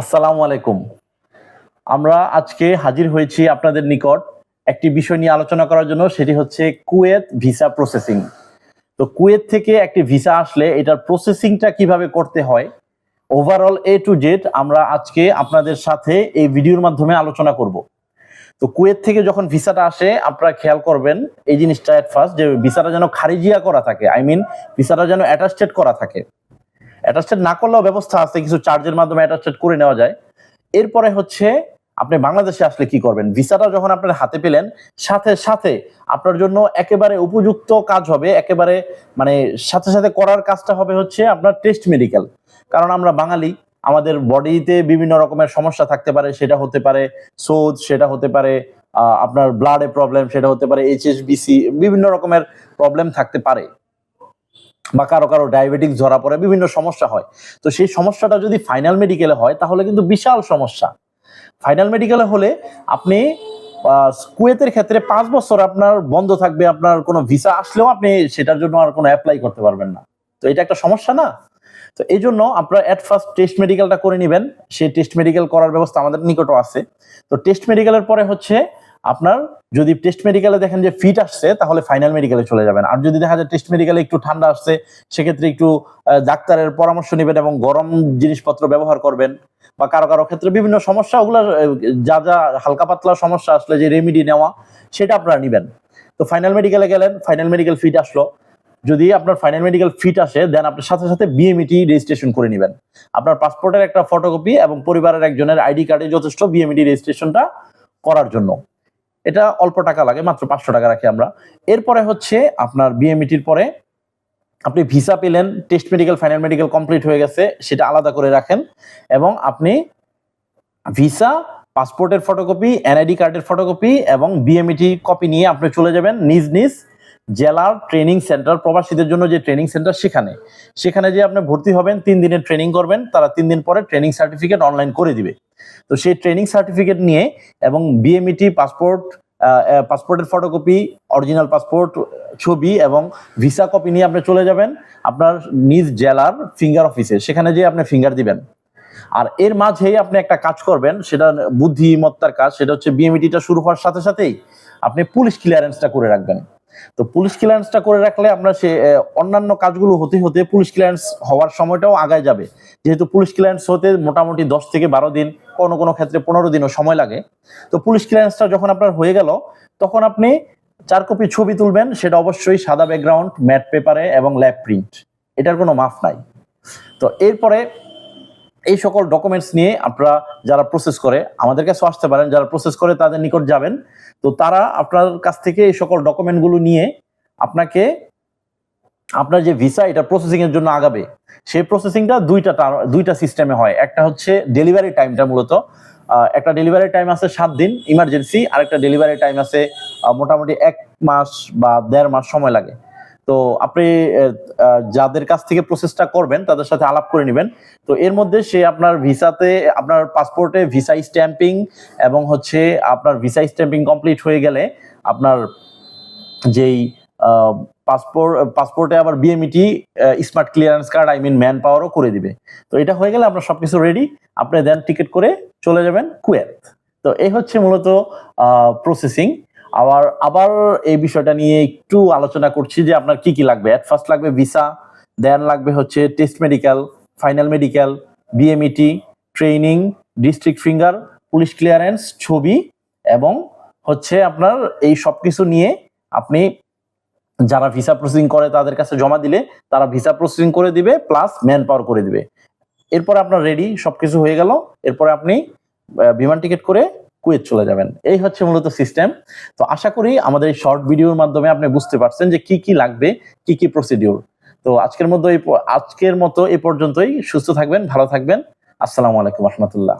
আসসালামু আলাইকুম। আমরা আজকে হাজির হয়েছি আপনাদের নিকট একটি বিষয় নিয়ে আলোচনা করার জন্য, সেটি হচ্ছে কুয়েত ভিসা প্রসেসিং। তো কুয়েত থেকে একটি ভিসা আসলে এটার প্রসেসিংটা কীভাবে করতে হয় ওভারঅল এ টু জেড আমরা আজকে আপনাদের সাথে এই ভিডিওর মাধ্যমে আলোচনা করব। তো কুয়েত থেকে যখন ভিসাটা আসে, আপনারা খেয়াল করবেন এই জিনিসটা এট ফার্স্ট যে ভিসাটা যেন খারিজিয়া করা থাকে আই মিন ভিসাটা যেন অ্যাটাস্টেড করা থাকে। অ্যাটাস্টেড না করলেও ব্যবস্থা আছে, কিছু চার্জের মাধ্যমে অ্যাটাস্টেড করে নেওয়া যায়। এরপরে হচ্ছে, আপনি বাংলাদেশে আসলে কি করবেন? ভিসাটা যখন আপনার হাতে পেলেন, সাথে সাথে আপনার জন্য একেবারে উপযুক্ত কাজ হবে, একেবারে মানে সাথে সাথে করার কাজটা হবে হচ্ছে আপনার টেস্ট মেডিকেল কারণ আমরা বাঙালি, আমাদের বডিতে বিভিন্ন রকমের সমস্যা থাকতে পারে, সেটা হতে পারে সোজ সেটা হতে পারে আপনার ব্লাডে প্রবলেম সেটা হতে পারে এইচএসবিসি বিভিন্ন রকমের প্রবলেম থাকতে পারে। বা কারও কারও ডায়াবেটিক ধরা পড়ে বিভিন্ন সমস্যা হয়। তো সেই সমস্যাটা যদি ফাইনাল মেডিকেলে হয়, তাহলে কিন্তু বিশাল সমস্যা। ফাইনাল মেডিকেলে হলে আপনি কুয়েতের ক্ষেত্রে পাঁচ বছর আপনার বন্ধ থাকবে, আপনার কোনো ভিসা আসলেও আপনি সেটার জন্য আর কোনো অ্যাপ্লাই করতে পারবেন না। তো এটা একটা সমস্যা না? তো এই জন্য আপনারা অ্যাট ফার্স্ট টেস্ট মেডিকেলটা করে নেবেন। সেই টেস্ট মেডিকেল করার ব্যবস্থা আমাদের নিকটও আছে। তো টেস্ট মেডিকেলের পরে হচ্ছে আপনার যদি টেস্ট মেডিকেলে দেখেন যে ফিট আসছে, তাহলে ফাইনাল মেডিকেলে চলে যাবেন। আর যদি দেখা যায় টেস্ট মেডিকেলে একটু ঠান্ডা আসছে, সেক্ষেত্রে একটু ডাক্তারের পরামর্শ নেবেন এবং গরম জিনিসপত্র ব্যবহার করবেন। বা কারও কারও ক্ষেত্রে বিভিন্ন সমস্যা, ওগুলো যা যা হালকা পাতলা সমস্যা আসলে যে রেমিডি নেওয়া, সেটা আপনারা নেবেন। তো ফাইনাল মেডিকেলে গেলেন ফাইনাল মেডিকেল ফিট আসলো। যদি আপনার ফাইনাল মেডিকেল ফিট আসে দেন আপনার সাথে সাথে বিএমইটি রেজিস্ট্রেশন করে নেবেন। আপনার পাসপোর্টের একটা ফটোকপি এবং পরিবারের একজনের আইডি কার্ডে যথেষ্ট বিএমইটি রেজিস্ট্রেশনটা করার জন্য। এটা অল্প টাকা লাগে, মাত্র পাঁচশো টাকা রাখি আমরা। এরপরে হচ্ছে আপনার বিএমইটির পরে আপনি ভিসা পেলেন test medical final medical complete হয়ে গেছে, সেটা আলাদা করে রাখেন। এবং আপনি ভিসা, পাসপোর্টের ফটোকপি এনআইডি কার্ডের ফটোকপি এবং বিএমইটি কপি নিয়ে আপনি চলে যাবেন নিজ নিজ জেলার ট্রেনিং সেন্টার প্রবাসীদের জন্য যে ট্রেনিং সেন্টার সেখানে। সেখানে যে আপনি ভর্তি হবেন, তিন দিনের ট্রেনিং করবেন, তারা তিন দিন পরে ট্রেনিং সার্টিফিকেট অনলাইন করে দিবে। তো সেই ট্রেনিং সার্টিফিকেট নিয়ে এবং বিএমইটি পাসপোর্ট পাসপোর্টের ফটোকপি অরিজিনাল পাসপোর্ট ছবি এবং ভিসা কপি নিয়ে আপনি চলে যাবেন আপনার নিজ জেলার ফিঙ্গার অফিসে সেখানে যেয়ে আপনি ফিঙ্গার দিবেন। আর এর মাঝেই আপনি একটা কাজ করবেন, সেটা বুদ্ধিমত্তার কাজ, সেটা হচ্ছে বিএমইটিটা শুরু হওয়ার সাথে সাথেই আপনি পুলিশ ক্লিয়ারেন্সটা করে রাখবেন। তো পুলিশ ক্লিয়ারেন্সটা করে রাখলে আপনার সে অন্যান্য কাজগুলো হতে হতে পুলিশ ক্লিয়ারেন্স হওয়ার সময়টাও আগায় যাবে। যেহেতু পুলিশ ক্লিয়ারেন্স হতে মোটামুটি দশ থেকে বারো দিন, কোনো কোনো ক্ষেত্রে পনেরো দিনও সময় লাগে। তো পুলিশ ক্লিয়ারেন্সটা যখন আপনার হয়ে গেল, তখন আপনি চার কপি ছবি তুলবেন, সেটা অবশ্যই সাদা ব্যাকগ্রাউন্ড ম্যাট পেপারে এবং ল্যাব প্রিন্ট এটার কোনো মাফ নাই। তো এরপরে এই সকল ডকুমেন্টস নিয়ে আপনারা যারা প্রসেস করে, আমাদের কাছে আসতে পারেন। যারা প্রসেস করে, তাদের নিকট যাবেন। তো তারা আপনার কাছ থেকে এই সকল ডকুমেন্টগুলো নিয়ে আপনাকে, আপনার যে ভিসা এটা প্রসেসিং এর জন্য আগাবে। সেই প্রসেসিংটা দুইটা দুইটা সিস্টেমে হয়। একটা হচ্ছে ডেলিভারি টাইমটা মূলত। একটা ডেলিভারি টাইম আছে সাত দিন ইমার্জেন্সি আর একটা ডেলিভারি টাইম আছে মোটামুটি এক মাস বা দেড় মাস সময় লাগে। তো আপনি যাদের কাছ থেকে প্রসেসটা করবেন, তাদের সাথে আলাপ করে নেবেন। তো এর মধ্যে সে আপনার ভিসাতে, আপনার পাসপোর্টে ভিসা স্ট্যাম্পিং এবং হচ্ছে আপনার ভিসা স্ট্যাম্পিং কমপ্লিট হয়ে গেলে আপনার যেই পাসপোর্ট পাসপোর্টে আবার BMET smart clearance card I mean man পাওয়ারও করে দিবে। তো এটা হয়ে গেলে আপনার সবকিছু রেডি আপনি দেন টিকিট করে চলে যাবেন কুয়েত তো এই হচ্ছে মূলত প্রসেসিং আবার আবার এই বিষয়টা নিয়ে একটু আলোচনা করছি যে আপনার কি কি লাগবে? অ্যাট ফার্স্ট লাগবে ভিসা দেন লাগবে হচ্ছে test medical final medical BMET training district finger police clearance ছবি এবং হচ্ছে আপনার এই সব কিছু নিয়ে আপনি যারা ভিসা প্রসেসিং করে তাদের কাছে জমা দিলে তারা ভিসা প্রসেসিং করে দিবে প্লাস ম্যান পাওয়ার করে দিবে। এরপরে আপনার রেডি সবকিছু হয়ে গেল। এরপরে আপনি বিমান টিকিট করে কুয়েত চলে যাবেন। এই হচ্ছে মূলত সিস্টেম তো আশা করি আমাদের এই শর্ট ভিডিওর মাধ্যমে আপনি বুঝতে পারছেন যে কি কি লাগবে, কি কি প্রসিডিউর তো আজকের মতো আজকের মতো এ পর্যন্তই। সুস্থ থাকবেন, ভালো থাকবেন। আসসালামু আলাইকুম, রহমতুল্লাহ।